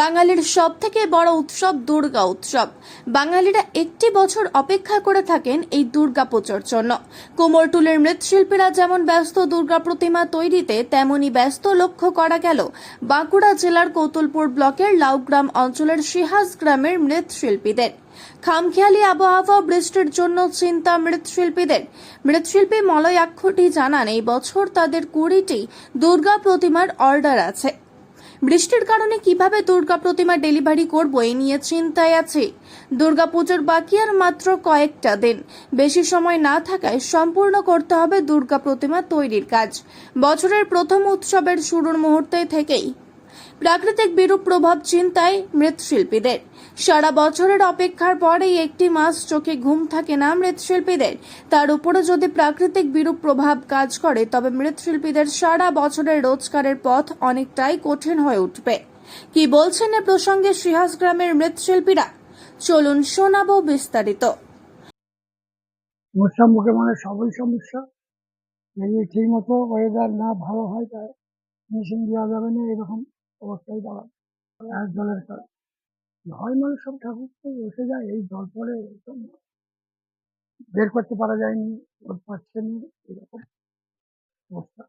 বাঙালির সব থেকে বড় উৎসব দুর্গা উৎসব। বাঙালিরা একটি বছর অপেক্ষা করে থাকেন এই দুর্গা পুজোর জন্য। কুমোরটুলের মৃৎশিল্পীরা যেমন ব্যস্ত দুর্গা প্রতিমা তৈরিতে, তেমনি ব্যস্ত লক্ষ্য করা গেল বাঁকুড়া জেলার কৌতুলপুর ব্লকের লাউগ্রাম অঞ্চলের সিহাজ গ্রামের মৃৎশিল্পীদের। খামখেয়ালি আবহাওয়া বৃষ্টির জন্য চিন্তা মৃৎশিল্পীদের। মৃৎশিল্পী মলয়াক্ষটি জানান, এই বছর তাদের কুড়িটি দুর্গা প্রতিমার অর্ডার আছে। বৃষ্টির কারণে কীভাবে দুর্গা প্রতিমা ডেলিভারি করব এ নিয়ে চিন্তায় আছে। দুর্গা পুজোর বাকি আর মাত্র কয়েকটা দিন। বেশি সময় না থাকায় সম্পূর্ণ করতে হবে দুর্গা প্রতিমা তৈরির কাজ। বছরের প্রথম উৎসবের শুরুর মুহূর্তে থেকেই প্রাকৃতিক বিরূপ প্রভাব চিন্তায় মৃৎশিল্পীদের। সারা বছরের অপেক্ষার পরেই একটি মাস চোখে ঘুম থাকে না মৃৎশিল্পীদের। তার উপরে যদি প্রাকৃতিক বিরূপ প্রভাব কাজ করে, তবে মৃৎশিল্পীদের সারা বছরের রোজগারের পথ অনেকটাই কঠিন হয়ে উঠবে। কি বলছেন এ প্রসঙ্গে সিহাস গ্রামের মৃৎশিল্পীরা? চলুন শোনাবো বিস্তারিত। মুখে মানে সবই সমস্যা। যদি ঠিক মতো ওয়েদার না ভালো হয় তাই মেশিন দেওয়া যাবে না এরকম। অবস্থায় দাঁড়ায়। আর জলের কাজ হয় মানে সব ঠাকুর তো বসে যায় এই জল পরে বের করতে পারা যায়নি পাচ্ছে না এরকম অবস্থা।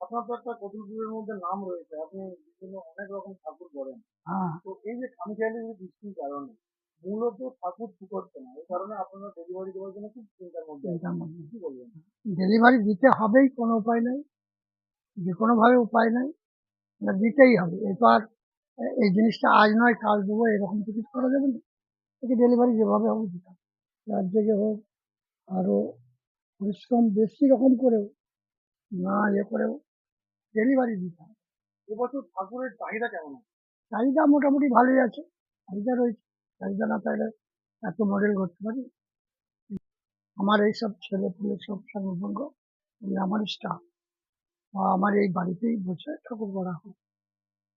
আপনার তো একটা কতুলপুরের মধ্যে নাম রয়েছে আপনি বিভিন্ন অনেক রকম ঠাকুর করেন। হ্যাঁ। তো এই যে খামখেয়ালি বৃষ্টির কারণে মূলত ঠাকুর শুকোচ্ছে না এই কারণে আপনারা ডেলিভারি দেওয়ার জন্য খুব চিন্তার মধ্যে। কি বলবেন? ডেলিভারি দিতে হবেই কোনো উপায় নাই। যে কোনোভাবে উপায় নাই। দিতেই হবে। এবার এই জিনিসটা আজ নয় কাল দেবো এরকম কিছু করা যাবে না। একে ডেলিভারি যেভাবে হবে দিতে হবে। জেগে হোক আরও পরিশ্রম বেশি রকম করেও না ইয়ে করেও ডেলিভারি দিতে হবে। এবছর ঠাকুরের চাহিদা কেমন আছে? চাহিদা মোটামুটি ভালোই আছে। চাহিদা রয়েছে। চাহিদা না তাহলে এত মডেল করতে পারি? আমার এইসব ছেলে পুলে সব সঙ্গ আমার স্টাফ আমার এই বাড়িতেই বসে ঠাকুর করা হয়।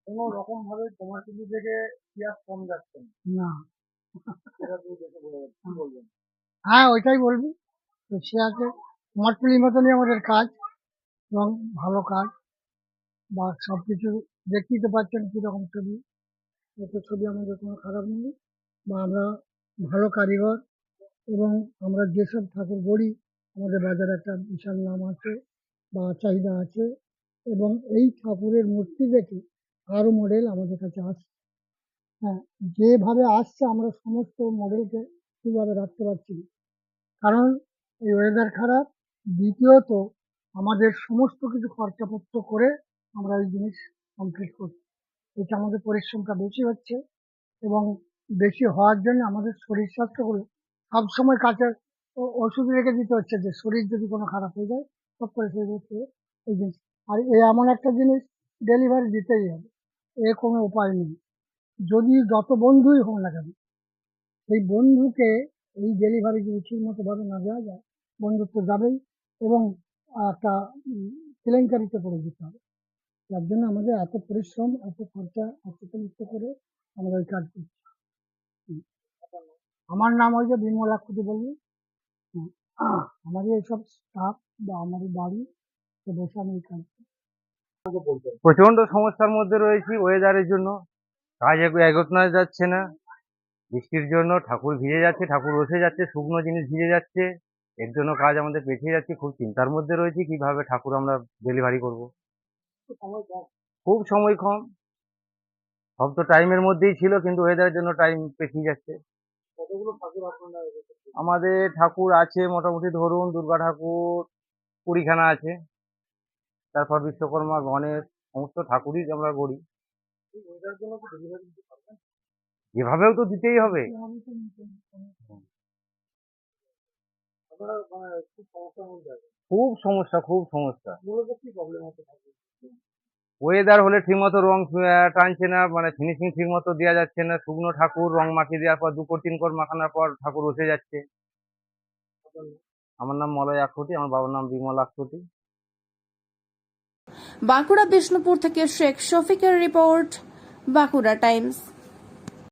কোনো রকম ভাবে তোমার কিন্তু থেকে পেঁয়াজ কম যাচ্ছে না? বলবেন? হ্যাঁ ওইটাই বলবি। তো সে আছে। তোমার তুলির মতনই আমাদের কাজ এবং ভালো কাজ। বা সব কিছু দেখতেই তো পাচ্ছেন কীরকম ছবি। এত ছবি আমাদের কোনো খারাপ নেই। বা আমরা ভালো কারিগর এবং আমরা যেসব ঠাকুর গড়ি আমাদের বাজারে একটা বিশাল নাম আছে। বা চাহিদা আছে এবং এই ঠাকুরের মূর্তি দেখে আরও মডেল আমাদের কাছে আসছে। হ্যাঁ যেভাবে আসছে আমরা সমস্ত মডেলকে ঠিকভাবে রাখতে পারছি কারণ এই ওয়েদার খারাপ, দ্বিতীয়ত আমাদের সমস্ত কিছু খরচাপত্র করে আমরা এই জিনিস কমপ্লিট করছি। এটা আমাদের পরিশ্রমটা বেশি হচ্ছে এবং বেশি হওয়ার জন্য আমাদের শরীর স্বাস্থ্যগুলো সবসময় কাছে ওষুধ রেখে দিতে হচ্ছে যে শরীর যদি কোনো খারাপ হয়ে যায় সব সেই হচ্ছে এই জিনিস। আর এমন একটা জিনিস ডেলিভারি দিতেই হবে। এ কোনো উপায় নেই। যদি যত বন্ধুই হোক না কেন, সেই বন্ধুকে এই ডেলিভারি যদি ঠিক মতো ভাবে না দেওয়া যায়, বন্ধুত্ব যাবেই এবং একটা কেলেঙ্কারিতে পড়ে যেতে হবে। যার জন্য আমাদের এত পরিশ্রম, এত খরচা, এত করে আমরা ওই কাজ করছি। আমার নাম ওই যে বিমল আকুতি বললি আমাদের এইসব স্টাফ বা আমাদের বাড়ি বসে আমি এই কাজ প্রচণ্ড সমস্যার মধ্যে রয়েছি ওয়েদারের জন্য। কাজ এগো- এগোতে যাচ্ছে না। বৃষ্টির জন্য ঠাকুর ভিজে যাচ্ছে, ঠাকুর বসে যাচ্ছে, শুকনো জিনিস ভিজে যাচ্ছে। এর জন্য কাজ আমাদের পেছিয়ে যাচ্ছে। খুব চিন্তার মধ্যে রয়েছি কীভাবে ঠাকুর আমরা ডেলিভারি করব। খুব সময় কম। সব তো টাইমের মধ্যেই ছিল, কিন্তু ওয়েদারের জন্য টাইম পেছিয়ে যাচ্ছে। কতগুলো ঠাকুর আমাদের ঠাকুর আছে মোটামুটি ধরুন দুর্গা ঠাকুর কুড়িখানা আছে। তারপর বিশ্বকর্মা গণেশ সমস্ত ঠাকুরই আমরা গড়ি যেভাবেও তো দিতেই হবে। আপনারা মানে খুব সমস্যা খুব সমস্যা। ওয়েদার হলে ঠিকমতো রং টানছে না মানে ফিনিশিং ঠিক মতো দেওয়া যাচ্ছে না। শুকনো ঠাকুর, রং মাখিয়ে দেওয়ার পর দুপুর তিন কর মাখানোর পর ঠাকুর উঠে যাচ্ছে। আমার নাম মলয় আক্ষতি, আমার বাবার নাম বিমল আক্ষতি। বাঁকুড়া, বিষ্ণুপুর থেকে শেখ শফিকের রিপোর্ট, বাঁকুড়া টাইমস।